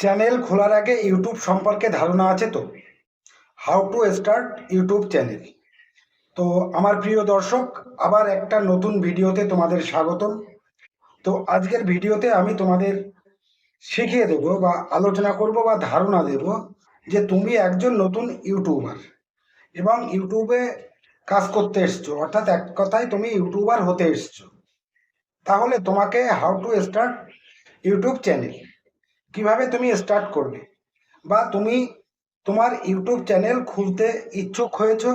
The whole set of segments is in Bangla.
চ্যানেল খোলার আগে ইউটিউব সম্পর্কে ধারণা আছে তো? How to start YouTube channel. তো আমার প্রিয় দর্শক, আবার একটা নতুন ভিডিওতে তোমাদের স্বাগতম। তো আজকের ভিডিওতে আমি তোমাদের শিখিয়ে দেব বা আলোচনা করব বা ধারণা দেব যে তুমি একজন নতুন ইউটিউবার এবং ইউটিউবে কাজ করতে এসছো, অর্থাৎ এক কথায় তুমি ইউটিউবার হতে এসছো। তাহলে তোমাকে how to start YouTube channel. কীভাবে তুমি স্টার্ট করবে? বা তুমি তোমার ইউটিউব চ্যানেল খুলতে ইচ্ছুক হয়েছো?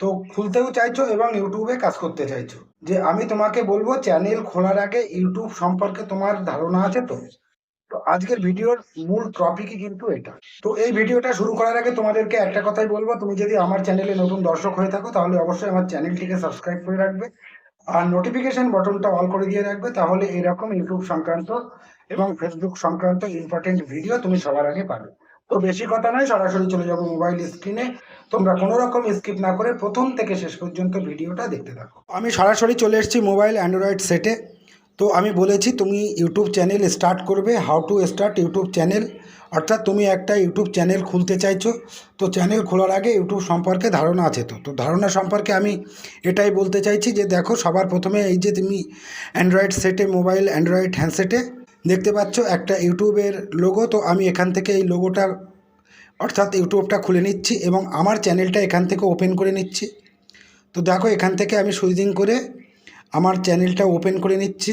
তো খুলতেও চাইছো এবং ইউটিউবে কাজ করতে চাইছো। যে আমি তোমাকে বলব চ্যানেল খোলার আগে ইউটিউব সম্পর্কে তোমার ধারণা আছে তো? তো আজকের ভিডিওর মূল টপিকই কিন্তু এটা। তো এই ভিডিওটা শুরু করার আগে তোমাদেরকে একটা কথাই বলব। তুমি যদি আমার চ্যানেলে নতুন দর্শক হয়ে থাকো, তাহলে অবশ্যই আমার চ্যানেলটিকে সাবস্ক্রাইব করে রাখবে। আর নোটিফিকেশন বটনটা অল করে দিয়ে রাখবে, তাহলে এরকম ইউটিউব সংক্রান্ত এবং ফেসবুক সংক্রান্ত ইম্পর্টেন্ট ভিডিও তুমি সবার আগে পাবে। তো বেশি কথা নয়, সরাসরি চলে যাব মোবাইল স্ক্রিনে তোমরা কোনো রকম স্কিপ না করে প্রথম থেকে শেষ পর্যন্ত ভিডিওটা দেখতে থাকো। আমি সরাসরি চলে এসেছি মোবাইল অ্যান্ড্রয়েড সেটে তো আমি বলেছি, তুমি ইউটিউব চ্যানেল স্টার্ট করবে how to start YouTube channel অর্থাৎ তুমি একটা ইউটিউব চ্যানেল খুলতে চাইছো, তো চ্যানেল খোলার আগে ইউটিউব সম্পর্কে ধারণা আছে তো তো ধারণা সম্পর্কে আমি এটাই বলতে চাইছি যে দেখো সবার প্রথমে এই যে তুমি অ্যান্ড্রয়েড সেটে মোবাইল অ্যান্ড্রয়েড হ্যান্ডসেটে দেখতে পাচ্ছ একটা ইউটিউবের লোগো তো আমি এখান থেকে এই লোগোটা অর্থাৎ ইউটিউবটা খুলে নিচ্ছি এবং আমার চ্যানেলটা এখান থেকে ওপেন করে নিচ্ছি। তো দেখো এখান থেকে আমি সুইজিং করে আমার চ্যানেলটা ওপেন করে নিচ্ছি।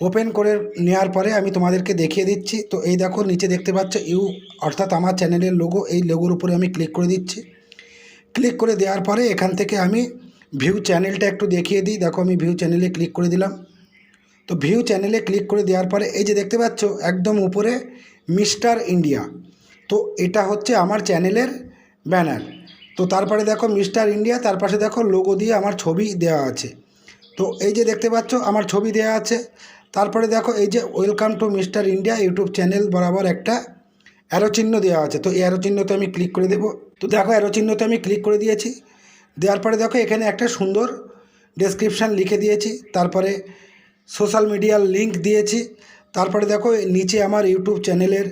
ওপেন করে নেওয়ার পরে আমি তোমাদেরকে দেখিয়ে দিচ্ছি। তো এই দেখো, নিচে দেখতে পাচ্ছ ইউ অর্থাৎ আমার চ্যানেলের লোগো এই লোগোর উপরে আমি ক্লিক করে দিচ্ছি। ক্লিক করে দেওয়ার পরে এখান থেকে আমি ভিউ চ্যানেলটা একটু দেখিয়ে দিই। দেখো, আমি ভিউ চ্যানেলে ক্লিক করে দিলাম। তো ভিউ চ্যানেলে ক্লিক করে দেওয়ার পরে এই যে দেখতে পাচ্ছ, একদম উপরে মিস্টার ইন্ডিয়া। তো এটা হচ্ছে আমার চ্যানেলের ব্যানার। তো তারপরে দেখো, মিস্টার ইন্ডিয়া, তার পাশে দেখো লোগো দিয়ে আমার ছবি দেওয়া আছে। তো এই যে দেখতে পাচ্ছ, আমার ছবি দেওয়া আছে। তারপরে দেখো এই যে welcome to mister India YouTube channel বরাবর একটা অ্যারো চিহ্ন দেওয়া আছে। তো এই অ্যারো চিহ্নতে আমি ক্লিক করে দেবো। তো দেখো অ্যারো চিহ্নতে আমি ক্লিক করে দিয়েছি। দেওয়ার পরে দেখো এখানে একটা সুন্দর ডেসক্রিপশান লিখে দিয়েছি। তারপরে সোশ্যাল মিডিয়ার লিঙ্ক দিয়েছি। তারপরে দেখো নিচে আমার ইউটিউব চ্যানেলের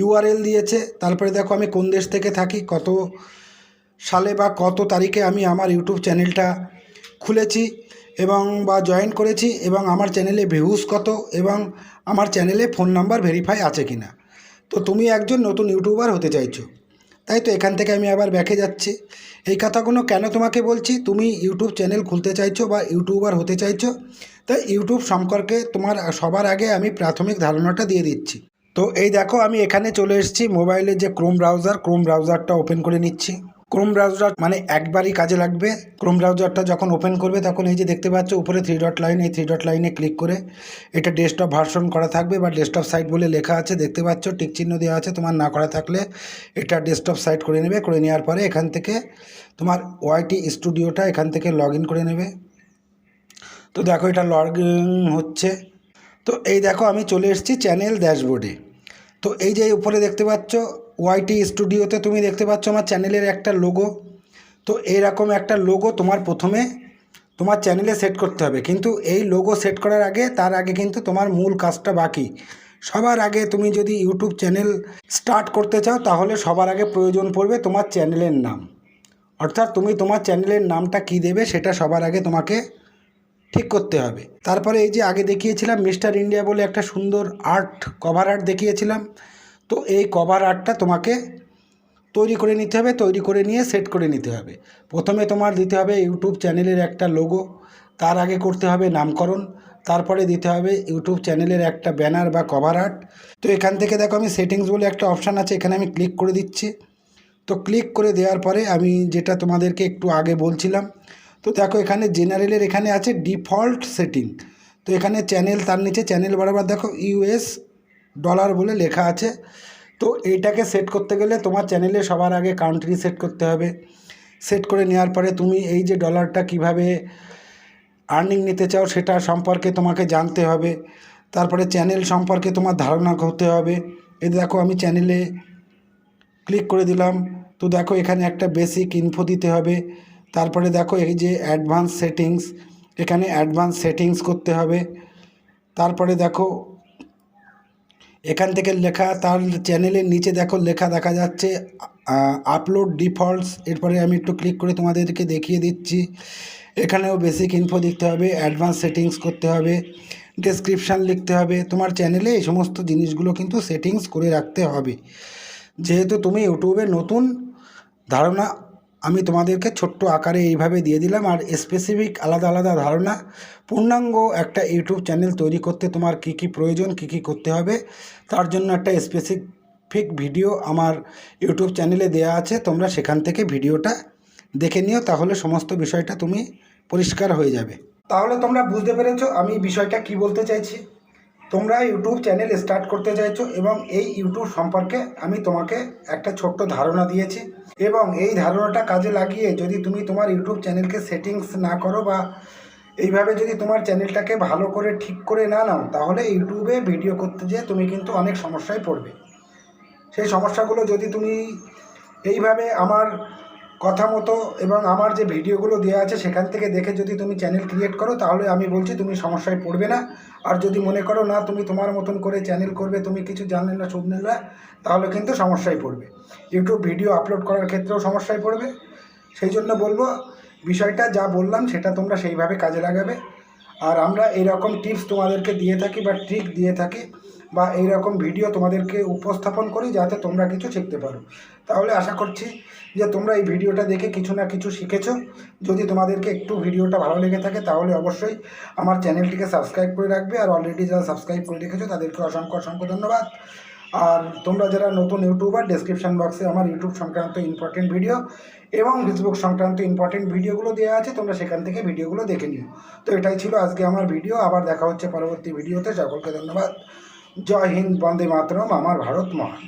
ইউআরএল দিয়েছে। তারপরে দেখো আমি কোন দেশ থেকে থাকি, কত সালে বা কত তারিখে আমি আমার ইউটিউব চ্যানেলটা খুলেছি এবং বা জয়েন করেছি এবং আমার চ্যানেলে ভিউজ কত এবং আমার চ্যানেলে ফোন নাম্বার ভেরিফাই আছে কি না তো তুমি একজন নতুন ইউটিউবার হতে চাইছো। তাই তো এখান থেকে আমি আবার ব্যাকে যাচ্ছি। এই কথাগুলো কেন তোমাকে বলছি? তুমি ইউটিউব চ্যানেল খুলতে চাইছো বা ইউটিউবার হতে চাইছো? তাই ইউটিউব সম্পর্কে তোমার সবার আগে আমি প্রাথমিক ধারণাটা দিয়ে দিচ্ছি। তো এই দেখো আমি এখানে চলে এসেছি। মোবাইলে যে ক্রোম ব্রাউজার ক্রোম ব্রাউজারটা ওপেন করে নিচ্ছি। ক্রোম ব্রাউজার মানে একবারই কাজে লাগবে। ক্রোম ব্রাউজারটা যখন ওপেন করবে, তখন এই যে দেখতে পাচ্ছ, উপরে থ্রি ডট লাইন এই থ্রি ডট লাইনে ক্লিক করে এটা ডেস্কটপ ভার্সন করা থাকবে বা ডেস্কটপ সাইট বলে লেখা আছে। দেখতে পাচ্ছ টিক চিহ্ন দেওয়া আছে তোমার, না করা থাকলে এটা ডেস্কটপ সাইট করে নেবে। করে নেওয়ার পরে এখান থেকে তোমার ওয়াইটি স্টুডিওটা এখান থেকে লগ করে নেবে। তো দেখো এটা লগ হচ্ছে। তো এই দেখো আমি চলে এসেছি চ্যানেল ড্যাশবোর্ডে তো এই যে উপরে দেখতে পাচ্ছ ওয়াইটি স্টুডিওতে তুমি দেখতে পাচ্ছ আমার চ্যানেলের একটা লোগো। তো এইরকম একটা লোগো তোমার প্রথমে তোমার চ্যানেলে সেট করতে হবে। কিন্তু এই লোগো সেট করার আগে, তার আগে কিন্তু তোমার মূল কাজটা বাকি। সবার আগে তুমি যদি ইউটিউব চ্যানেল স্টার্ট করতে চাও, তাহলে সবার আগে প্রয়োজন পড়বে তোমার চ্যানেলের নাম। অর্থাৎ তুমি তোমার চ্যানেলের নামটা কী দেবে, সেটা সবার আগে তোমাকে ঠিক করতে হবে। তারপরে এই যে আগে দেখিয়েছিলাম, মিস্টার ইন্ডিয়া বলে একটা সুন্দর আর্ট, কভার আর্ট দেখিয়েছিলাম। তো এই কভার আর্টটা তোমাকে তৈরি করে নিতে হবে, তৈরি করে নিয়ে সেট করে নিতে হবে। প্রথমে তোমার দিতে হবে ইউটিউব চ্যানেলের একটা লোগো তার আগে করতে হবে নামকরণ, তারপরে দিতে হবে ইউটিউব চ্যানেলের একটা ব্যানার বা কভার আর্ট তো এখান থেকে দেখো আমি সেটিংস বলে একটা অপশান আছে, এখানে আমি ক্লিক করে দিচ্ছি। তো ক্লিক করে দেওয়ার পরে আমি যেটা তোমাদেরকে একটু আগে বলছিলাম, তো দেখো এখানে জেনারেলের এখানে আছে ডিফল্ট সেটিং তো এখানে চ্যানেল তার নিচে চ্যানেল বরাবর দেখো ইউএস ডলার বলে লেখা আছে। তো এইটাকে সেট করতে গেলে তোমার চ্যানেলে সবার আগে কান্ট্রি সেট করতে হবে। সেট করে নেওয়ার পরে তুমি এই যে ডলারটা কীভাবে আর্নিং নিতে চাও সেটা সম্পর্কে তোমাকে জানতে হবে। তারপরে চ্যানেল সম্পর্কে তোমার ধারণা হতে হবে। এই দেখো আমি চ্যানেলে ক্লিক করে দিলাম। তো দেখো এখানে একটা বেসিক ইনফো দিতে হবে। তারপরে দেখো এই যে অ্যাডভান্স সেটিংস এখানে অ্যাডভান্স সেটিংস করতে হবে। তারপরে দেখো এখান থেকে লেখা, তার চ্যানেলের নিচে দেখো, লেখা দেখা যাচ্ছে আপলোড ডিফল্টস এরপরে আমি একটু ক্লিক করে তোমাদেরকে দেখিয়ে দিচ্ছি। এখানেও বেসিক ইনফো দিতে হবে অ্যাডভান্স সেটিংস করতে হবে ডেসক্রিপশান লিখতে হবে। তোমার চ্যানেলে এই সমস্ত জিনিসগুলো কিন্তু সেটিংস করে রাখতে হবে। যেহেতু তুমি ইউটিউবে নতুন, ধারণা আমি তোমাদেরকে ছোট্ট আকারে এইভাবে দিয়ে দিলাম আর স্পেসিফিক আলাদা আলাদা ধারণা। পূর্ণাঙ্গ একটা ইউটিউব চ্যানেল তৈরি করতে তোমার কী কী প্রয়োজন, কী কী করতে হবে, তার জন্য একটা স্পেসিফিক ভিডিও আমার ইউটিউব চ্যানেলে দেওয়া আছে। তোমরা সেখান থেকে ভিডিওটা দেখে নিও, তাহলে সমস্ত বিষয়টা তুমি পরিষ্কার হয়ে যাবে। তাহলে তোমরা বুঝতে পেরেছ আমি বিষয়টা কি বলতে চাইছি। তোমরা ইউটিউব চ্যানেল স্টার্ট করতে চাইছো এবং এই ইউটিউব সম্পর্কে আমি তোমাকে একটা ছোট্ট ধারণা দিয়েছি এবং এই ধারণাটা কাজে লাগিয়ে যদি তুমি তোমার ইউটিউব চ্যানেলকে সেটিংস না করো বা এইভাবে যদি তোমার চ্যানেলটাকে ভালো করে ঠিক করে না নাও, তাহলে ইউটিউবে ভিডিও করতে যেয়ে তুমি কিন্তু অনেক সমস্যায় পড়বে। সেই সমস্যাগুলো যদি তুমি এইভাবে আমার কথা মতো এবং আমার যে ভিডিওগুলো দেওয়া আছে সেখান থেকে দেখে যদি তুমি চ্যানেল ক্রিয়েট করো, তাহলে আমি বলছি তুমি সমস্যায় পড়বে না। আর যদি মনে করো না তুমি তোমার মতন করে চ্যানেল করবে, তুমি কিছু জানলে না, শুনলে না, তাহলে কিন্তু সমস্যায় পড়বে। ইউটিউব ভিডিও আপলোড করার ক্ষেত্রেও সমস্যায় পড়বে। সেই জন্য বলব, বিষয়টা যা বললাম সেটা তোমরা সেইভাবে কাজে লাগাবে। আর আমরা এইরকম টিপস তোমাদেরকে দিয়ে থাকি বা ট্রিক দিয়ে থাকি। বা এইরকম ভিডিও তোমাদেরকে উপস্থাপন করি যাতে তোমরা কিছু শিখতে পারো। তাহলে আশা করছি যে তোমরা এই ভিডিওটা দেখে কিছু না কিছু শিখেছো। যদি তোমাদেরকে একটু ভিডিওটা ভালো লেগে থাকে তাহলে অবশ্যই আমার চ্যানেলটিকে সাবস্ক্রাইব করে রাখবে। আর অলরেডি যারা সাবস্ক্রাইব করে রেখেছো তাদেরকে অসংখ্য অসংখ্য ধন্যবাদ। আর তোমরা যারা নতুন ইউটিউবার ডেসক্রিপশন বক্সে আমার ইউটিউব সংক্রান্ত ইম্পর্টেন্ট ভিডিও এবং ফেসবুক সংক্রান্ত ইম্পর্টেন্ট ভিডিওগুলো দেওয়া আছে, তোমরা সেখান থেকে ভিডিওগুলো দেখে নিও। তো এটাই ছিল আজকে আমার ভিডিও আবার দেখা হচ্ছে পরবর্তী ভিডিওতে সকলকে ধন্যবাদ। জয় হিন্দ বন্দে মাতরম আমার ভারত মহান।